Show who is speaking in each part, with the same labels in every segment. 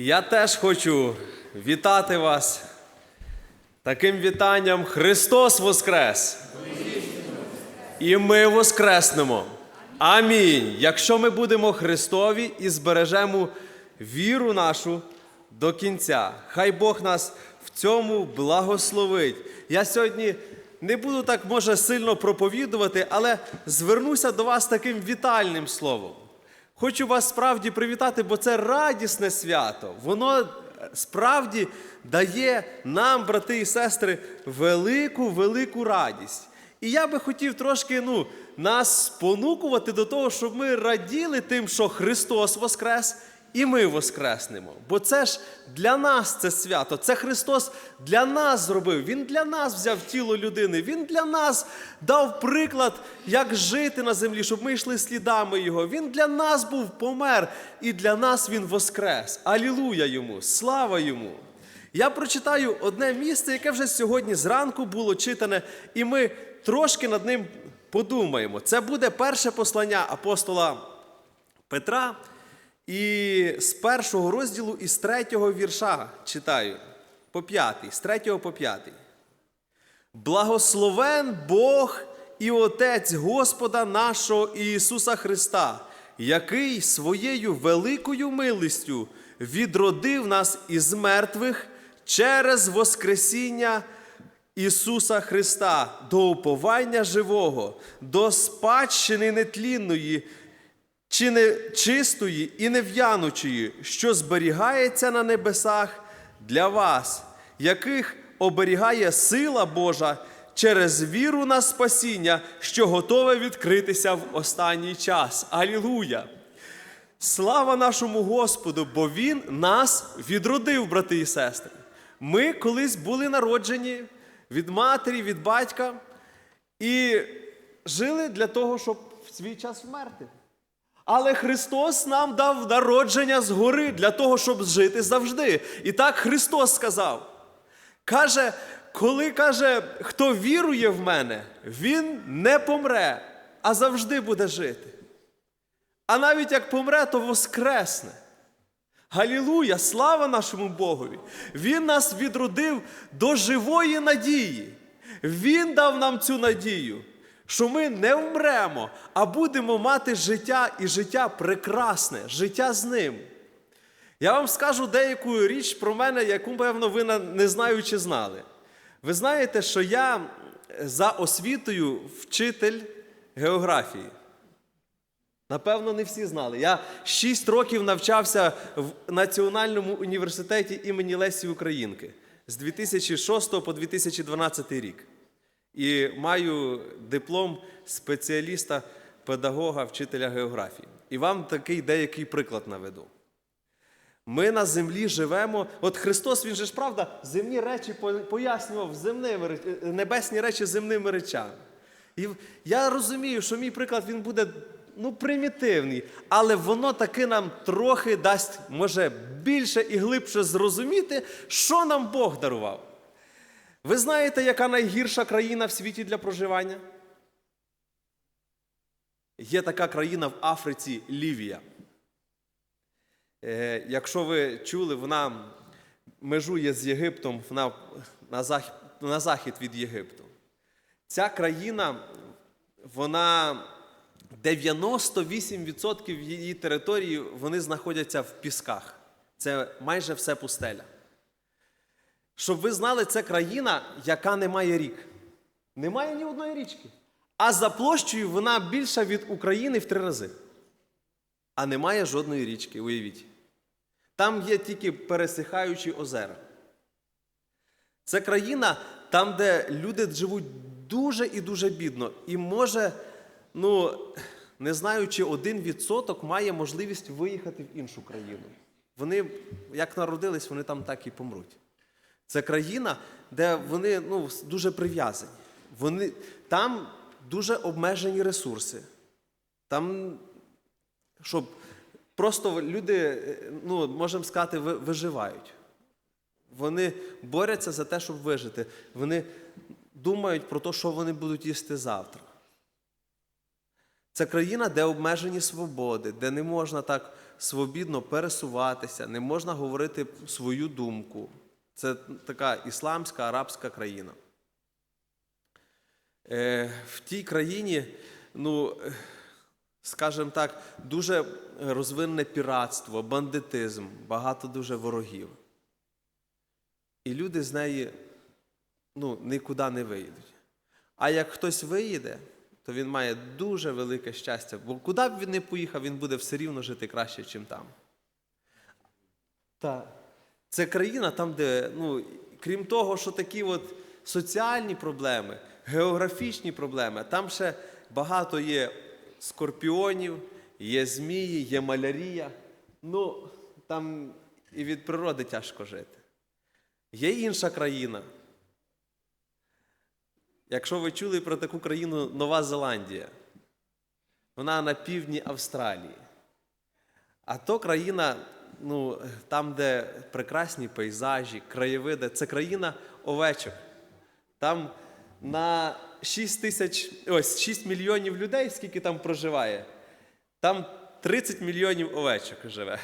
Speaker 1: Я теж хочу вітати вас таким вітанням Христос Воскрес! І ми воскреснемо. Амінь. Якщо ми будемо Христові і збережемо віру нашу до кінця, хай Бог нас в цьому благословить. Я сьогодні не буду так, може, сильно проповідувати, але звернуся до вас таким вітальним словом. Хочу вас справді привітати, бо це радісне свято. Воно е, справді дає нам, брати і сестри, велику, велику радість. І я би хотів трошки ну, нас спонукувати до того, щоб ми раділи тим, що Христос Воскрес, і ми воскреснемо. Бо це ж для нас це свято. Це Христос для нас зробив. Він для нас взяв тіло людини. Він для нас дав приклад, як жити на землі, щоб ми йшли слідами Його. Він для нас був помер, і для нас Він воскрес. Алілуя йому! Слава йому! Я прочитаю одне місце, яке вже сьогодні зранку було читане, і ми трошки над ним подумаємо. Це буде перше послання апостола Петра. І з першого розділу і з третього вірша читаю по п'ятий, з третього по п'ятий. Благословен Бог і Отець Господа нашого Ісуса Христа, який своєю великою милістю відродив нас із мертвих через Воскресіння Ісуса Христа до уповання живого, до спадщини нетлінної, чи не чистої і нев'янучої, що зберігається на небесах для вас, яких оберігає сила Божа через віру на спасіння, що готове відкритися в останній час. Алілуя! Слава нашому Господу, бо Він нас відродив, брати і сестри. Ми колись були народжені від матері, від батька і жили для того, щоб в свій час вмерти. Але Христос нам дав народження згори для того, щоб жити завжди. І так Христос сказав. Каже, коли каже, хто вірує в мене, він не помре, а завжди буде жити. А навіть як помре, то воскресне. Галілуя! Слава нашому Богові! Він нас відродив до живої надії. Він дав нам цю надію, що ми не вмремо, а будемо мати життя і життя прекрасне, життя з ним. Я вам скажу деяку річ про мене, яку, певно, ви не знаючи знали. Ви знаєте, що я за освітою вчитель географії. Напевно, не всі знали. Я 6 років навчався в Національному університеті імені Лесі Українки з 2006 по 2012 рік. І маю диплом спеціаліста, педагога, вчителя географії. І вам такий деякий приклад наведу. Ми на землі живемо. От Христос, Він же ж правда, земні речі пояснював земними, ре- небесні речі земними речами. І я розумію, що мій приклад він буде ну, примітивний, але воно таки нам трохи дасть, може, більше і глибше зрозуміти, що нам Бог дарував. Ви знаєте, яка найгірша країна в світі для проживання? Є така країна в Африці Лівія. Е, якщо ви чули, вона межує з Єгиптом вона на, захід, на захід від Єгипту. Ця країна, вона 98% її території вони знаходяться в пісках. Це майже все пустеля. Щоб ви знали, це країна, яка не має рік. Немає ні одної річки. А за площею вона більша від України в три рази. А немає жодної річки, уявіть. Там є тільки пересихаючі озера. Це країна, там, де люди живуть дуже і дуже бідно. І може, ну, не знаю, чи один відсоток має можливість виїхати в іншу країну. Вони, як народились, вони там так і помруть. Це країна, де вони ну, дуже прив'язані. Вони, там дуже обмежені ресурси. Там, щоб просто люди, е, ну, можемо сказати, виживають. Вони борються за те, щоб вижити. Вони думають про те, що вони будуть їсти завтра. Це країна, де обмежені свободи, де не можна так свобідно пересуватися, не можна говорити свою думку. Це така ісламська арабська країна. Е, В тій країні, ну, скажімо так, дуже розвинене піратство, бандитизм, багато дуже ворогів. І люди з неї ну, нікуди не виїдуть. А як хтось виїде, то він має дуже велике щастя, бо куди б він не поїхав, він буде все рівно жити краще, ніж там. Та. Це країна там, де, ну, крім того, що такі от соціальні проблеми, географічні проблеми, там ще багато є скорпіонів, є змії, є малярія. Ну, там і від природи тяжко жити. Є інша країна. Якщо ви чули про таку країну Нова Зеландія, вона на півдні Австралії. А то країна, ну, там, де прекрасні пейзажі, краєвиди, це країна овечок. Там на 6 тисяч, ось 6 мільйонів людей, скільки там проживає, там 30 мільйонів овечок живе.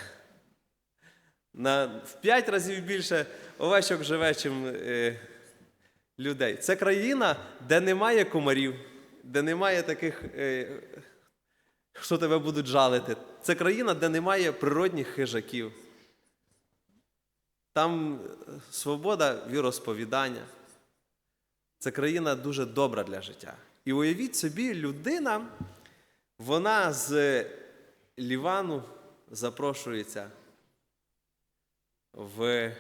Speaker 1: На, в 5 разів більше овечок живе, чим е, людей. Це країна, де немає комарів, де немає таких, е, що тебе будуть жалити. Це країна, де немає природних хижаків. Там е, свобода віросповідання. Це країна дуже добра для життя. І уявіть собі, людина, вона з Лівану запрошується в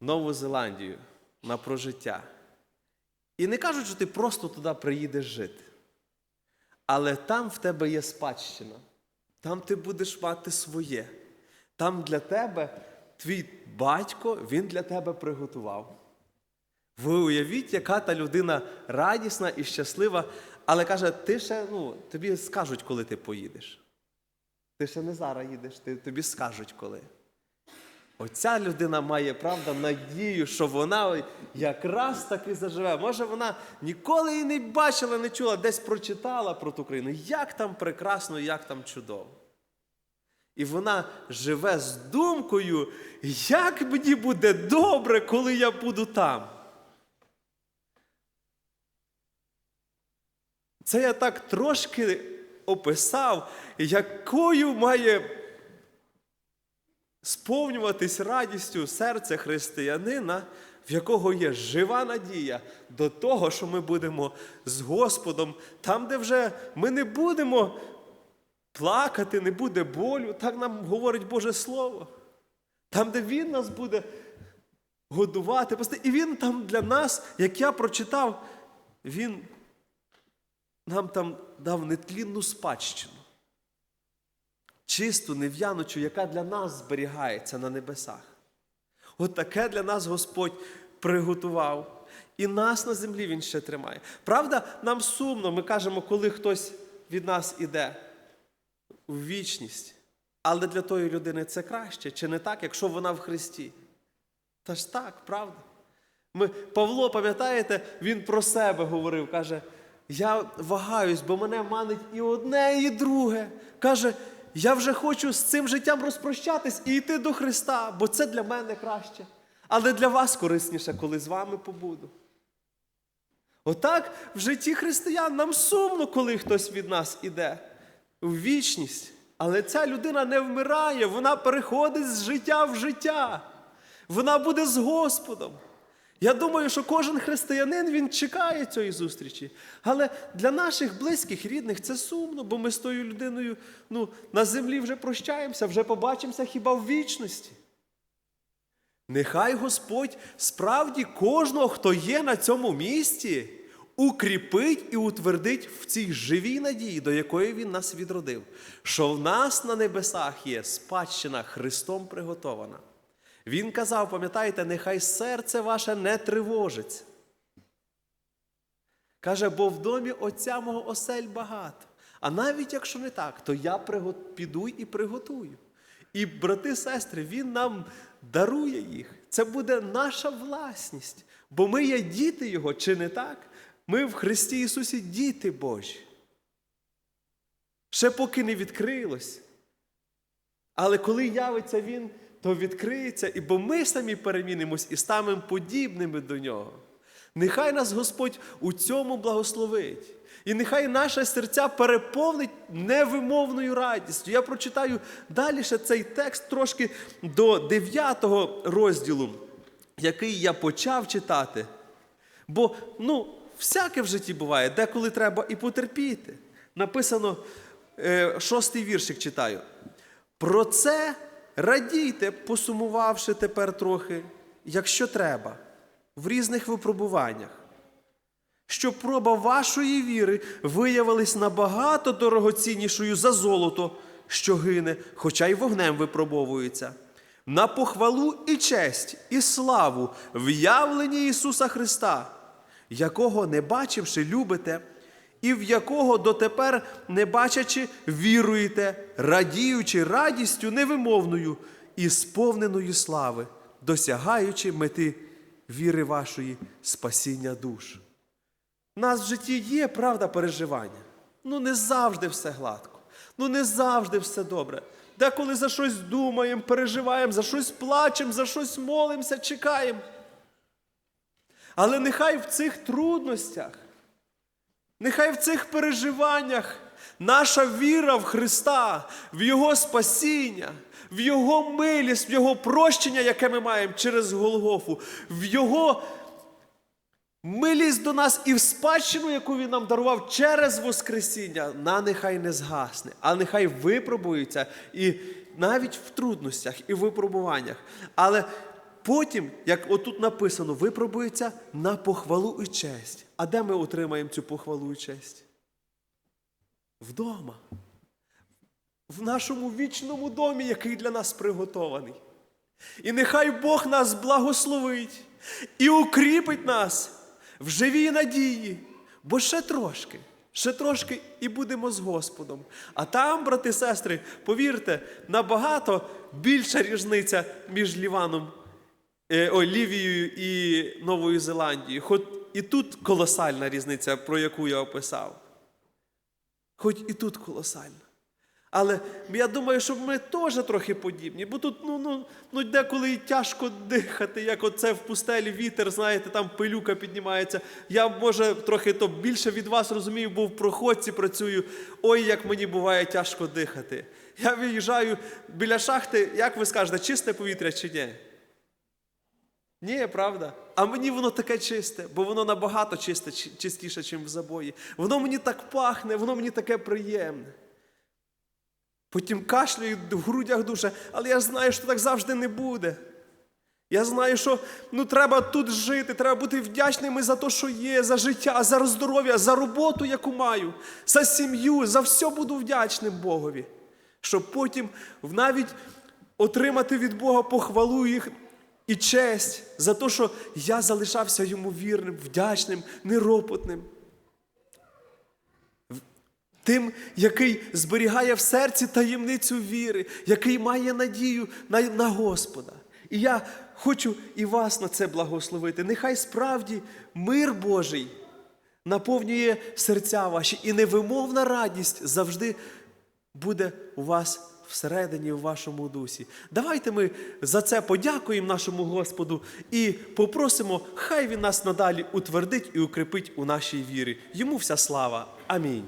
Speaker 1: Нову Зеландію на прожиття. І не кажуть, що ти просто туди приїдеш жити. Але там в тебе є спадщина. Там ти будеш мати своє. Там для тебе твій батько, він для тебе приготував. Ви уявіть, яка та людина радісна і щаслива, але каже, ти ще, ну, тобі скажуть, коли ти поїдеш. Ти ще не зараз їдеш, ти, тобі скажуть коли. Оця людина має правда надію, що вона якраз таки заживе. Може, вона ніколи її не бачила, не чула, десь прочитала про ту країну. Як там прекрасно, як там чудово. І вона живе з думкою, як мені буде добре, коли я буду там. Це я так трошки описав, якою має сповнюватись радістю серце християнина, в якого є жива надія до того, що ми будемо з Господом, там, де вже ми не будемо плакати, не буде болю, так нам говорить Боже Слово. Там, де Він нас буде годувати. І Він там для нас, як я прочитав, Він нам там дав нетлінну спадщину чисту, нев'яночу, яка для нас зберігається на небесах. От таке для нас Господь приготував. І нас на землі Він ще тримає. Правда, нам сумно, ми кажемо, коли хтось від нас іде у вічність. Але для тої людини це краще, чи не так, якщо вона в Христі? Та ж так, правда. Ми, Павло, пам'ятаєте, він про себе говорив, каже, я вагаюсь, бо мене манить і одне, і друге. Каже, я вже хочу з цим життям розпрощатись і йти до Христа, бо це для мене краще. Але для вас корисніше, коли з вами побуду. Отак в житті християн нам сумно, коли хтось від нас іде в вічність. Але ця людина не вмирає, вона переходить з життя в життя. Вона буде з Господом. Я думаю, що кожен християнин він чекає цієї зустрічі. Але для наших близьких, рідних це сумно, бо ми з тою людиною ну, на землі вже прощаємося, вже побачимося хіба в вічності. Нехай Господь справді кожного, хто є на цьому місці, укріпить і утвердить в цій живій надії, до якої Він нас відродив, що в нас на небесах є спадщина Христом приготована. Він казав, пам'ятаєте, нехай серце ваше не тривожиться. Каже, бо в домі отця мого осель багато. А навіть якщо не так, то я піду і приготую. І, брати, сестри, Він нам дарує їх. Це буде наша власність. Бо ми є діти Його, чи не так? Ми в Христі Ісусі діти Божі. Ще поки не відкрилось, Але коли явиться Він, то відкриється, і бо ми самі перемінимось і станемо подібними до нього. Нехай нас Господь у цьому благословить. І нехай наше серця переповнить невимовною радістю. Я прочитаю далі цей текст трошки до 9 розділу, який я почав читати. Бо, ну, всяке в житті буває, деколи треба і потерпіти. Написано, е, шостий віршик читаю. Про це радійте, посумувавши тепер трохи, якщо треба, в різних випробуваннях, щоб проба вашої віри виявилась набагато дорогоціннішою за золото, що гине, хоча й вогнем випробовується. На похвалу і честь, і славу в явленні Ісуса Христа, якого не бачивши, любите, і в якого дотепер, не бачачи, віруєте, радіючи радістю невимовною і сповненою слави, досягаючи мети віри вашої спасіння душ. У нас в житті є правда переживання. Ну не завжди все гладко, ну не завжди все добре. Деколи за щось думаємо, переживаємо, за щось плачемо, за щось молимося, чекаємо. Але нехай в цих трудностях, нехай в цих переживаннях наша віра в Христа, в Його спасіння, в Його милість, в Його прощення, яке ми маємо через Голгофу, в Його милість до нас і в спадщину, яку Він нам дарував через Воскресіння, на нехай не згасне, а нехай випробується і навіть в трудностях, і випробуваннях. Але потім, як отут написано, випробується на похвалу і честь. А де ми отримаємо цю похвалу і честь? Вдома. В нашому вічному домі, який для нас приготований. І нехай Бог нас благословить і укріпить нас в живій надії, бо ще трошки, ще трошки і будемо з Господом. А там, брати і сестри, повірте, набагато більша різниця між Ліваном, е, ой, Лівією і Новою Зеландією. Хоч і тут колосальна різниця, про яку я описав. Хоч і тут колосальна. Але я думаю, що ми теж трохи подібні, бо тут ну, ну, ну, деколи тяжко дихати, як оце в пустелі вітер, знаєте, там пилюка піднімається. Я, може, трохи то більше від вас розумію, бо в проходці працюю. Ой, як мені буває тяжко дихати. Я виїжджаю біля шахти, як ви скажете, чисте повітря чи ні? Ні, правда. А мені воно таке чисте, бо воно набагато чисте, чистіше, ніж в забої. Воно мені так пахне, воно мені таке приємне. Потім кашляю в грудях душе, але я знаю, що так завжди не буде. Я знаю, що ну, треба тут жити, треба бути вдячними за те, що є, за життя, за здоров'я, за роботу, яку маю, за сім'ю, за все буду вдячним Богові. Щоб потім навіть отримати від Бога похвалу їх і честь за те, що я залишався йому вірним, вдячним, неропотним. Тим, який зберігає в серці таємницю віри, який має надію на, на Господа. І я хочу і вас на це благословити. Нехай справді мир Божий наповнює серця ваші, і невимовна радість завжди буде у вас всередині, в вашому дусі. Давайте ми за це подякуємо нашому Господу і попросимо, хай Він нас надалі утвердить і укріпить у нашій вірі. Йому вся слава. Амінь.